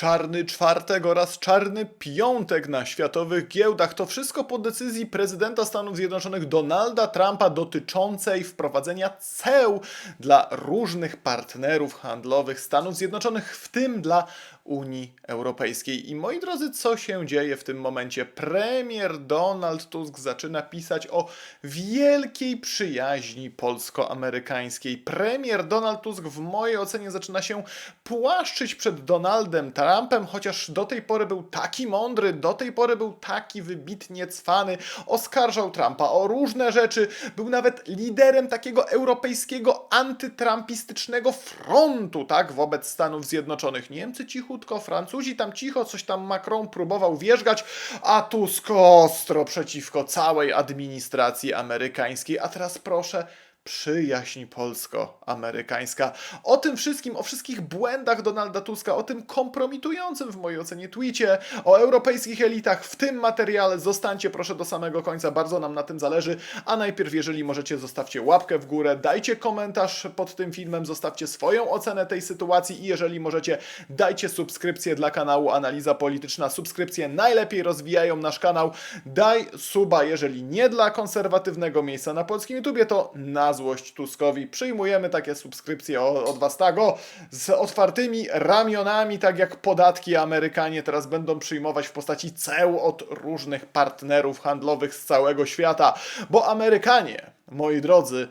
Czarny czwartek oraz czarny piątek na światowych giełdach. To wszystko po decyzji prezydenta Stanów Zjednoczonych Donalda Trumpa dotyczącej wprowadzenia ceł dla różnych partnerów handlowych Stanów Zjednoczonych, w tym dla Unii Europejskiej. I moi drodzy, co się dzieje w tym momencie? Premier Donald Tusk zaczyna pisać o wielkiej przyjaźni polsko-amerykańskiej. Premier Donald Tusk w mojej ocenie zaczyna się płaszczyć przed Donaldem Trumpem, chociaż do tej pory był taki mądry, do tej pory był taki wybitnie cwany, oskarżał Trumpa o różne rzeczy, był nawet liderem takiego europejskiego antytrumpistycznego frontu, tak, wobec Stanów Zjednoczonych. Niemcy Francuzi tam cicho, coś tam Macron próbował wierzgać, a Tusk ostro przeciwko całej administracji amerykańskiej. A teraz proszę, przyjaźń polsko-amerykańska. O tym wszystkim, o wszystkich błędach Donalda Tuska, o tym kompromitującym w mojej ocenie tweetie, o europejskich elitach w tym materiale. Zostańcie proszę do samego końca, bardzo nam na tym zależy. A najpierw, jeżeli możecie, zostawcie łapkę w górę, dajcie komentarz pod tym filmem, zostawcie swoją ocenę tej sytuacji i jeżeli możecie, dajcie subskrypcję dla kanału Analiza Polityczna. Subskrypcje najlepiej rozwijają nasz kanał. Daj suba, jeżeli nie dla konserwatywnego miejsca na polskim YouTubie, to na złość Tuskowi. Przyjmujemy takie subskrypcje od Was tak o, z otwartymi ramionami, tak jak podatki Amerykanie teraz będą przyjmować w postaci ceł od różnych partnerów handlowych z całego świata, bo Amerykanie, moi drodzy,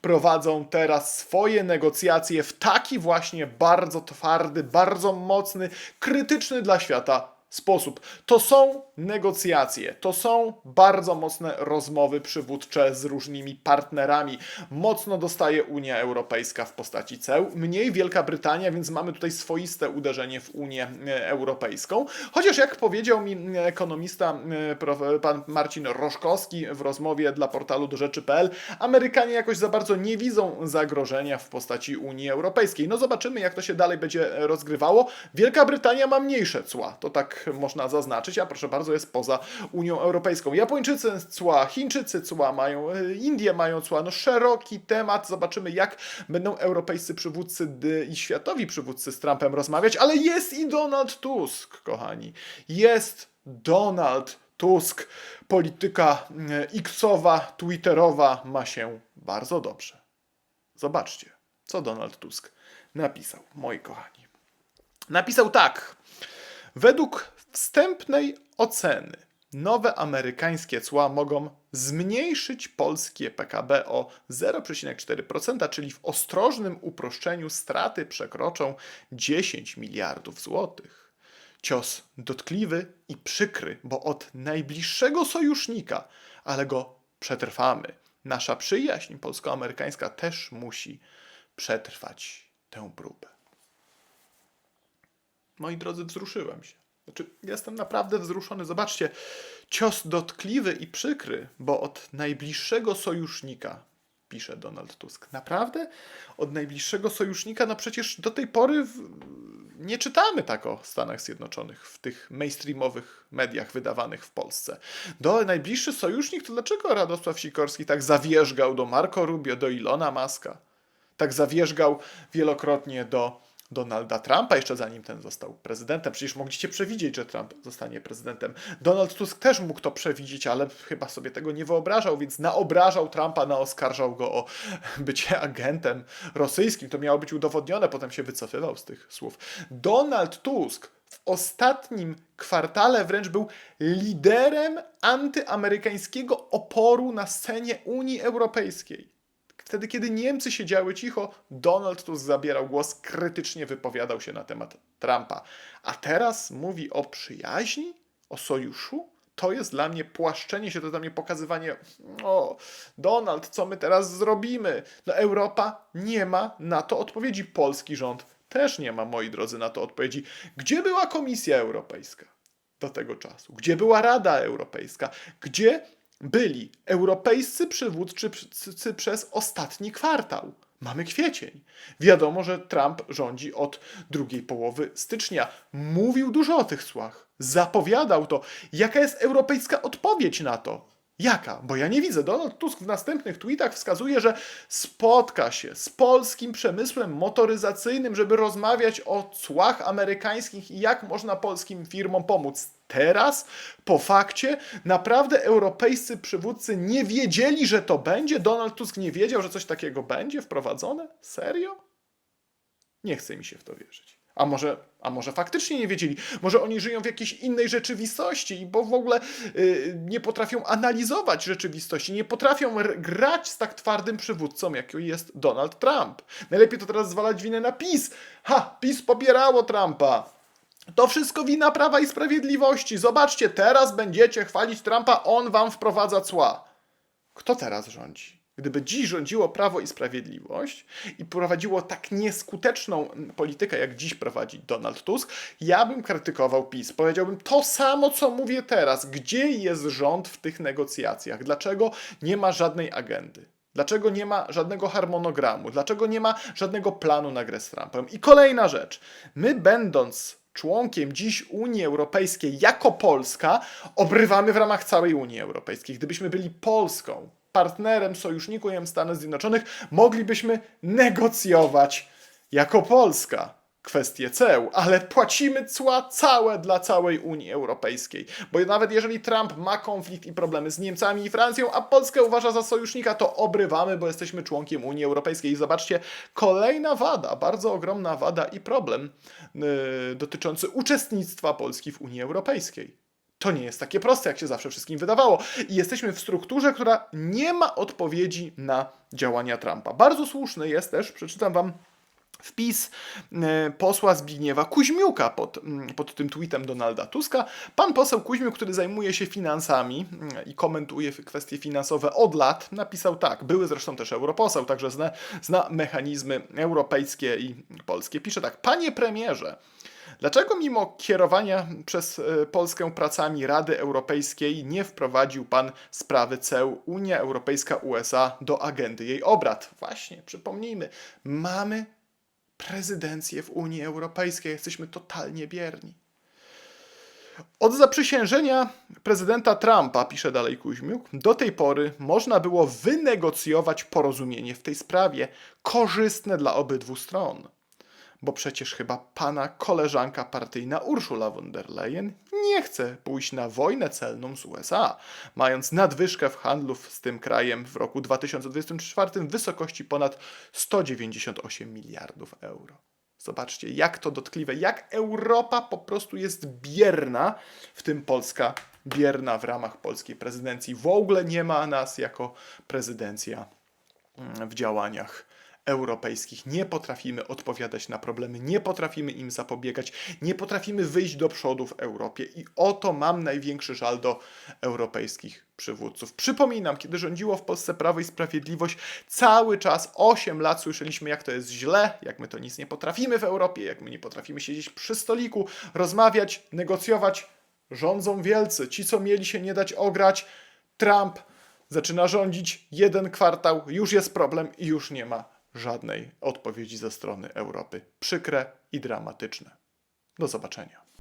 prowadzą teraz swoje negocjacje w taki właśnie bardzo twardy, bardzo mocny, krytyczny dla świata sposób. To są negocjacje, to są bardzo mocne rozmowy przywódcze z różnymi partnerami. Mocno dostaje Unia Europejska w postaci ceł, mniej Wielka Brytania, więc mamy tutaj swoiste uderzenie w Unię e, Europejską. Chociaż jak powiedział mi e, ekonomista e, pan Marcin Roszkowski w rozmowie dla portalu do rzeczy.pl, Amerykanie jakoś za bardzo nie widzą zagrożenia w postaci Unii Europejskiej. No zobaczymy, jak to się dalej będzie rozgrywało. Wielka Brytania ma mniejsze cła, to tak można zaznaczyć, a proszę bardzo, jest poza Unią Europejską. Japończycy cła, Chińczycy cła mają, e, Indie mają cła, no szeroki temat. Zobaczymy, jak będą europejscy przywódcy i światowi przywódcy z Trumpem rozmawiać, ale jest i Donald Tusk, kochani. Jest Donald Tusk. Polityka e, X-owa, Twitterowa ma się bardzo dobrze. Zobaczcie, co Donald Tusk napisał, moi kochani. Napisał tak. Według wstępnej oceny nowe amerykańskie cła mogą zmniejszyć polskie PKB o 0,4%, czyli w ostrożnym uproszczeniu straty przekroczą 10 miliardów złotych. Cios dotkliwy i przykry, bo od najbliższego sojusznika, ale go przetrwamy. Nasza przyjaźń polsko-amerykańska też musi przetrwać tę próbę. Moi drodzy, wzruszyłem się. Znaczy, jestem naprawdę wzruszony. Zobaczcie, cios dotkliwy i przykry, bo od najbliższego sojusznika, pisze Donald Tusk. Naprawdę? Od najbliższego sojusznika? No przecież do tej pory w... nie czytamy tak o Stanach Zjednoczonych w tych mainstreamowych mediach wydawanych w Polsce. Do najbliższy sojusznik to dlaczego Radosław Sikorski tak zawierzgał do Marco Rubio, do Ilona Maska? tak zawierzgał wielokrotnie do Donalda Trumpa, jeszcze zanim ten został prezydentem. Przecież mogliście przewidzieć, że Trump zostanie prezydentem. Donald Tusk też mógł to przewidzieć, ale chyba sobie tego nie wyobrażał, więc naobrażał Trumpa, naoskarżał go o bycie agentem rosyjskim. To miało być udowodnione, potem się wycofywał z tych słów. Donald Tusk w ostatnim kwartale wręcz był liderem antyamerykańskiego oporu na scenie Unii Europejskiej. Wtedy, kiedy Niemcy siedziały cicho, Donald Tusk zabierał głos, krytycznie wypowiadał się na temat Trumpa. A teraz mówi o przyjaźni, o sojuszu? To jest dla mnie płaszczenie się, to dla mnie pokazywanie, o, Donald, co my teraz zrobimy? No, Europa nie ma na to odpowiedzi. Polski rząd też nie ma, moi drodzy, na to odpowiedzi. Gdzie była Komisja Europejska do tego czasu? Gdzie była Rada Europejska? Gdzie byli europejscy przywódcy przez ostatni kwartał. Mamy kwiecień. Wiadomo, że Trump rządzi od drugiej połowy stycznia. Mówił dużo o tych cłach. Zapowiadał to. Jaka jest europejska odpowiedź na to? Jaka? Bo ja nie widzę. Donald Tusk w następnych tweetach wskazuje, że spotka się z polskim przemysłem motoryzacyjnym, żeby rozmawiać o cłach amerykańskich i jak można polskim firmom pomóc. Teraz, po fakcie, naprawdę europejscy przywódcy nie wiedzieli, że to będzie? Donald Tusk nie wiedział, że coś takiego będzie wprowadzone? Serio? Nie chce mi się w to wierzyć. A może, a może faktycznie nie wiedzieli? Może oni żyją w jakiejś innej rzeczywistości, bo w ogóle y, nie potrafią analizować rzeczywistości, nie potrafią grać z tak twardym przywódcą, jakim jest Donald Trump. Najlepiej to teraz zwalać winę na PiS. Ha, PiS popierało Trumpa. To wszystko wina Prawa i Sprawiedliwości. Zobaczcie, teraz będziecie chwalić Trumpa, on wam wprowadza cła. Kto teraz rządzi? Gdyby dziś rządziło Prawo i Sprawiedliwość i prowadziło tak nieskuteczną politykę, jak dziś prowadzi Donald Tusk, ja bym krytykował PiS. Powiedziałbym to samo, co mówię teraz. Gdzie jest rząd w tych negocjacjach? Dlaczego nie ma żadnej agendy? Dlaczego nie ma żadnego harmonogramu? Dlaczego nie ma żadnego planu na grę z Trumpem? I kolejna rzecz. My, będąc członkiem dziś Unii Europejskiej jako Polska, obrywamy w ramach całej Unii Europejskiej. Gdybyśmy byli Polską, partnerem, sojusznikiem Stanów Zjednoczonych, moglibyśmy negocjować jako Polska kwestie ceł, ale płacimy cła całe dla całej Unii Europejskiej. Bo nawet jeżeli Trump ma konflikt i problemy z Niemcami i Francją, a Polskę uważa za sojusznika, to obrywamy, bo jesteśmy członkiem Unii Europejskiej. I zobaczcie, kolejna wada, bardzo ogromna wada i problem yy, dotyczący uczestnictwa Polski w Unii Europejskiej. To nie jest takie proste, jak się zawsze wszystkim wydawało. I jesteśmy w strukturze, która nie ma odpowiedzi na działania Trumpa. Bardzo słuszny jest też, przeczytam wam wpis e, posła Zbigniewa Kuźmiuka pod, mm, pod tym tweetem Donalda Tuska. Pan poseł Kuźmiuk, który zajmuje się finansami mm, i komentuje kwestie finansowe od lat, napisał tak, były zresztą też europoseł, także zna, zna mechanizmy europejskie i polskie. Pisze tak, panie premierze, Dlaczego mimo kierowania przez e, Polskę pracami Rady Europejskiej nie wprowadził pan sprawy ceł Unia Europejska-USA do agendy jej obrad? Właśnie, przypomnijmy, mamy prezydencję w Unii Europejskiej, jesteśmy totalnie bierni. Od zaprzysiężenia prezydenta Trumpa, pisze dalej Kuźmiuk, do tej pory można było wynegocjować porozumienie w tej sprawie, korzystne dla obydwu stron bo przecież chyba pana koleżanka partyjna Urszula von der Leyen nie chce pójść na wojnę celną z USA, mając nadwyżkę w handlu z tym krajem w roku 2024 w wysokości ponad 198 miliardów euro. Zobaczcie, jak to dotkliwe, jak Europa po prostu jest bierna, w tym Polska bierna w ramach polskiej prezydencji. W ogóle nie ma nas jako prezydencja mm, w działaniach europejskich. Nie potrafimy odpowiadać na problemy, nie potrafimy im zapobiegać, nie potrafimy wyjść do przodu w Europie. I oto mam największy żal do europejskich przywódców. Przypominam, kiedy rządziło w Polsce Prawo i Sprawiedliwość, cały czas 8 lat słyszeliśmy, jak to jest źle, jak my to nic nie potrafimy w Europie, jak my nie potrafimy siedzieć przy stoliku, rozmawiać, negocjować. Rządzą wielcy, ci, co mieli się nie dać ograć. Trump zaczyna rządzić jeden kwartał, już jest problem i już nie ma żadnej odpowiedzi ze strony Europy. Przykre i dramatyczne. Do zobaczenia.